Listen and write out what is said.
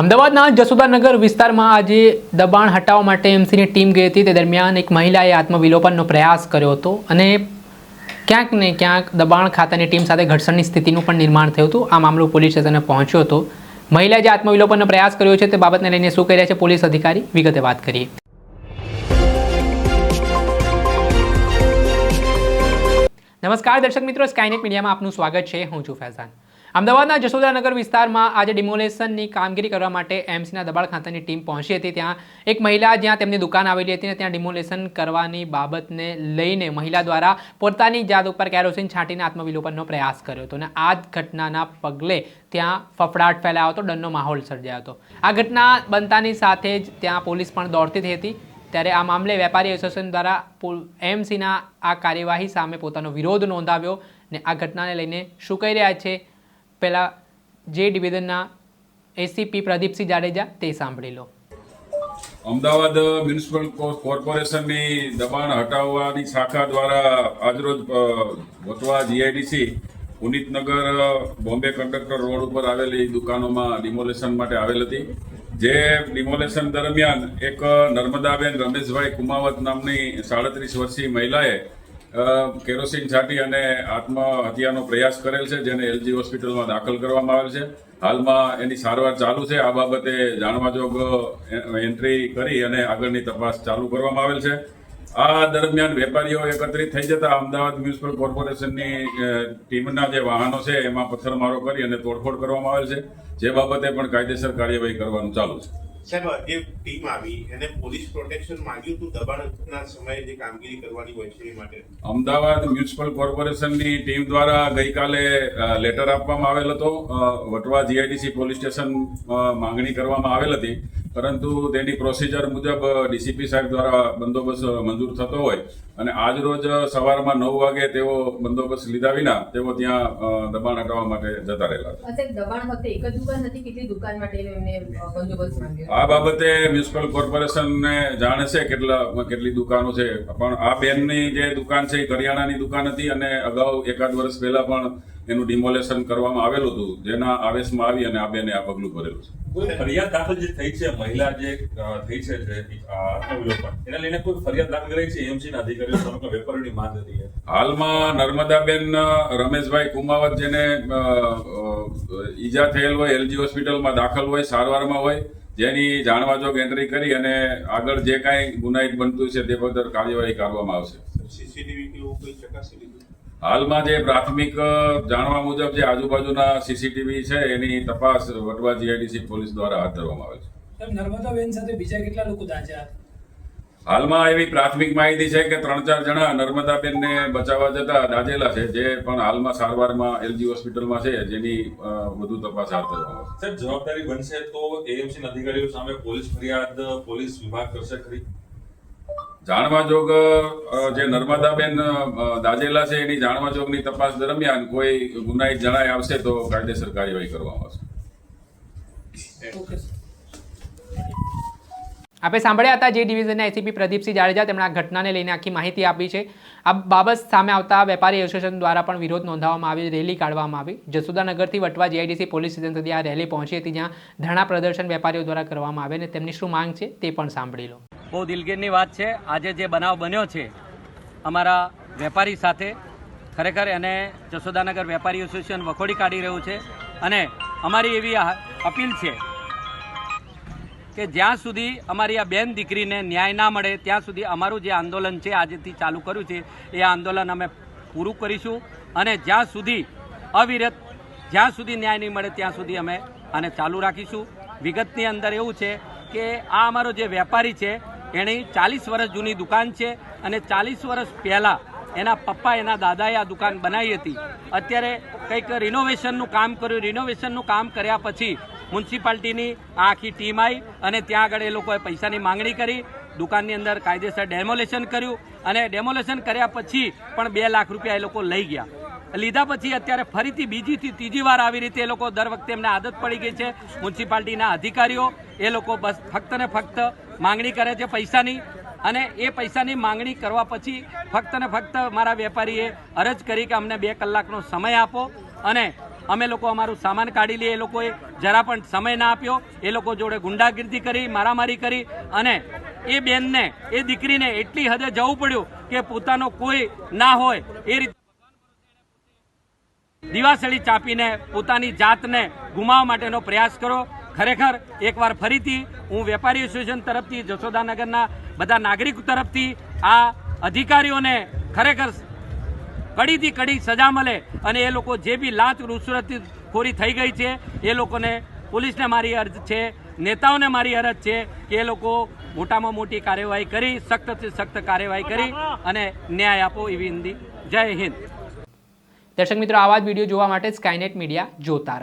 અમદાવાદના જસોદાનગર વિસ્તારમાં આજે દબાણ હટાવવા માટે એમસીની ટીમ ગઈ હતી. તે દરમિયાન એક મહિલાએ આત્મવિલોપનનો પ્રયાસ કર્યો હતો અને ક્યાંક ને ક્યાંક દબાણ ખાતાની ટીમ સાથે ઘર્ષણની સ્થિતિનું પણ નિર્માણ થયું હતું. આ મામલો પોલીસ સ્ટેશને પહોંચ્યો હતો. મહિલાએ જે આત્મવિલોપનનો પ્રયાસ કર્યો છે તે બાબતને લઈને શું કહી રહ્યા છે પોલીસ અધિકારી? વિગતે વાત કરીએ. નમસ્કાર દર્શક મિત્રો સ્કાયનેટ મીડિયામાં આપનું સ્વાગત છે. હું છું ફૈઝાન. અમદાવાદના જશોદાનગર વિસ્તારમાં આજે ડિમોલેશનની કામગીરી કરવા માટે એમસીના દબાણ ખાતાની ટીમ પહોંચી હતી. ત્યાં એક મહિલા જ્યાં તેમની દુકાન આવેલી હતી અને ત્યાં ડિમોલેશન કરવાની બાબતને લઈને મહિલા દ્વારા પોતાની જાત ઉપર કેરોસીન છાંટીને આત્મવિલોપનનો પ્રયાસ કર્યો હતો. અને આ જ ઘટનાના પગલે ત્યાં ફફડાટ ફેલાયો હતો, ડરનો માહોલ સર્જાયો હતો. આ ઘટના બનતાની સાથે જ ત્યાં પોલીસ પણ દોડતી થઈ હતી. ત્યારે આ મામલે વેપારી એસોસિએશન દ્વારા એમસીના આ કાર્યવાહી સામે પોતાનો વિરોધ નોંધાવ્યો ને આ ઘટનાને લઈને શું કહી રહ્યા છે? પહેલાં જે ડિવિઝનના એસીપી પ્રદીપસિંહ જાડેજા તે સાંભળી લો. અમદાવાદ મ્યુનિસિપલ કોર્પોરેશનની દબાણ હટાવવાની શાખા દ્વારા આજરોજ Vatva GIDC, Punitnagar Bombay conductor road ઉપર આવેલી દુકાનોમાં ડિમોલેશન માટે આવેલ હતી. જે ડિમોલેશન દરમિયાન એક નર્મદાબેન રમેશભાઈ કુમાવત નામની સાડત્રીસ વર્ષીય મહિલાએ કેરોસીન છાંટી અને આત્મહત્યાનો પ્રયાસ કરેલ છે, જેને એલજી હોસ્પિટલમાં દાખલ કરવામાં આવેલ છે. હાલમાં એની સારવાર ચાલુ છે. આ બાબતે જાણવા જોગ એ- એન્ટ્રી કરી અને આગળની તપાસ ચાલુ કરવામાં આવેલ છે. આ દરમિયાન વેપારીઓ એકત્રિત થઈ જતા અમદાવાદ મ્યુનિસિપલ કોર્પોરેશનની ટીમના જે વાહનો છે, એમાં પથ્થરમારો કરી અને તોડફોડ કરવામાં આવેલ છે. જે બાબતે પણ કાયદેસર કાર્યવાહી કરવાનું ચાલુ છે. સાહેબ જે ટીમ આવી, એને પોલીસ પ્રોટેક્શન માંગ્યું હતું દબાણના સમયે જે કામગીરી કરવાની હોય છે એ માટે? અમદાવાદ મ્યુનિસિપલ કોર્પોરેશનની ટીમ દ્વારા ગઈકાલે લેટર આપવામાં આવેલ હતો. વટવા જીઆઈડીસી પોલીસ સ્ટેશન માંગણી કરવામાં આવેલ હતી. પરંતુ તેની પ્રોસિજર મુજબ ડીસીપી સાહેબ દ્વારા બંદોબસ્ત મંજૂર થતો હોય અને આજ રોજ સવારમાં નવ વાગે તેઓ બંદોબસ્ત લીધા વિના તેઓ ત્યાં દબાણ હટાવવા માટે જતા રહેલા આ બાબતે મ્યુનિસિપલ કોર્પોરેશનને જાણે છે કેટલા કેટલી દુકાનો છે. પણ આ બેનની જે દુકાન છે એ કરિયાણાની દુકાન હતી અને અગાઉ એકાદ વર્ષ પહેલા પણ એનું ડિમોલેશન કરવામાં આવેલું હતું જેના આવેશમાં આવી અને આ બેને આ પગલું ભરેલું છે. કોઈ ફરિયાદ દાખલ જે થઈ છે મહિલા જે થઈ છે જે આ આત્મવિલોપન એને લઈને કોઈ ફરિયાદ દાખલ કરી છે? એમસી ના અધિકારીઓ સામે વેપારીની માંગ હતી હાલમાં નર્મદાબેન રમેશભાઈ કુમાવત જેને ઈજા થયેલ હોય એલજી હોસ્પિટલમાં દાખલ હોય સારવારમાં હોય જેની જાણવા જોગ એન્ટ્રી કરી અને આગળ જે કાંઈ ગુનાહિત બનતું છે તે બદલ કાર્યવાહી કરવામાં આવશે. સીસીટીવી કે એવું કોઈ ચકાસી લીધું? હાલમાં જે પ્રાથમિક જાણવા મુજબ જે આજુબાજુના સીસીટીવી છે એની તપાસ વટવા જીઆઈડીસી પોલીસ દ્વારા હાથ ધરવામાં આવે છે. નર્મદાબેન સાથે બીજા કેટલા લોકો દાઝ્યા હાલમાં એવી પ્રાથમિક માહિતી છે કે ત્રણ ચાર જણા નર્મદાબેનને બચાવવા જતા દાજેલા છે જે પણ હાલમાં સારવારમાં એલજી હોસ્પિટલમાં છે જેની વધુ તપાસ હાથ ધરવામાં આવશે જવાબદારી બનશે તો એએમસી અધિકારીઓ સામે પોલીસ ફરિયાદ પોલીસ વિભાગ કરશે ખરી? જાણવા જોગ જે નર્મદાબેન દાજેલા છે એની જાણવા જોગની તપાસ દરમિયાન કોઈ ગુનાહિત જણાય આવશે તો કાયદેસર કાર્યવાહી કરવામાં આવશે. આપણે સાંભળ્યા હતા જે ડિવિઝનના એસીપી પ્રદીપસિંહ જાડેજા તેમણે આ ઘટનાને લઈને આખી માહિતી આપી છે. આ બાબત સામે આવતા વેપારી એસોસિએશન દ્વારા પણ વિરોધ નોંધાવવામાં આવી રેલી કાઢવામાં આવી. જસુદાનગરથી વટવા જીઆઈડીસી પોલીસ સ્ટેશન સુધી આ રેલી પહોંચી હતી જ્યાં ધરણા પ્રદર્શન વેપારીઓ દ્વારા કરવામાં આવે અને તેમની શું માંગ છે તે પણ સાંભળી લો. બહુ દિલગીરની વાત છે. આજે જે બનાવ બન્યો છે, અમારા વેપારી સાથે, ખરેખર એને જશોદાનગર વેપારી એસોસિએશન વખોડી કાઢી રહ્યું છે અને અમારી એવી અપીલ છે કે જ્યાં સુધી અમારી આ બેન દીકરીને ન્યાય ના મળે, ત્યાં સુધી અમારું જે આંદોલન છે, આજેથી ચાલુ કર્યું છે, એ આંદોલન અમે પૂરું કરીશું અને જ્યાં સુધી અવિરત, જ્યાં સુધી ન્યાય નહીં મળે, ત્યાં સુધી અમે આને ચાલુ રાખીશું. વિગતની અંદર એવું છે કે આ અમારો જે વેપારી છે એની ચાલીસ વર્ષ જૂની દુકાન છે અને ચાલીસ વર્ષ પહેલાં એના પપ્પા, એના દાદાએ આ દુકાન બનાવી હતી. અત્યારે કંઈક રિનોવેશનનું કામ કર્યું. રિનોવેશનનું કામ કર્યા પછી મ્યુનિસિપાલિટીની આ આખી ટીમ આવી અને ત્યાં આગળ એ લોકોએ પૈસાની માંગણી કરી, દુકાનની અંદર કાયદેસર ડેમોલેશન કર્યું અને ડેમોલેશન કર્યા પછી પણ બે લાખ રૂપિયા એ લોકો લઈ ગયા. લીધા પછી અત્યારે ફરીથી બીજીથી ત્રીજી વાર આવી રીતે એ લોકો દર વખતે એમને આદત પડી ગઈ છે. મ્યુનિસિપાલિટીના અધિકારીઓ એ લોકો બસ ફક્ત ને ફક્ત માંગણી કરે છે પૈસાની અને એ પૈસાની માંગણી કરવા પછી ફક્ત ને ફક્ત મારા વેપારીએ અરજ કરી કે અમને બે કલાકનો સમય આપો અને અમે લોકો અમારું સામાન કાઢી લઈએ. એ લોકોએ જરા પણ સમય ના આપ્યો. એ લોકો જોડે ગુંડાગીર્દી કરી, મારામારી કરી અને એ બેનને, એ દીકરીને એટલી હદે જવું પડ્યું કે પોતાનો કોઈ ના હોય. એ રીતે દિવાસળી ચાપીને પોતાની જાતને ગુમાવવા માટેનો પ્રયાસ કરો ખરેખર એકવાર ફરીથી હું વેપારી એસોસિએશન તરફથી, જશોદાનગરના બધા નાગરિક તરફથી આ અધિકારીઓને ખરેખર કડીથી કડી સજા મળે અને એ લોકો જે બી લાંચ રૂશ્વત ખોરી થઈ ગઈ છે, એ લોકોને પોલીસને મારી અરજ છે, નેતાઓને મારી અરજ છે કે એ લોકો મોટામાં મોટી કાર્યવાહી કરી, સખ્તથી સખ્ત કાર્યવાહી કરી અને ન્યાય આપો એવી હિન્દી. જય હિન્દ. દર્શક મિત્રો, આવા જ વીડિયો જોવા માટે સ્કાયનેટ મીડિયા જોતા રહો.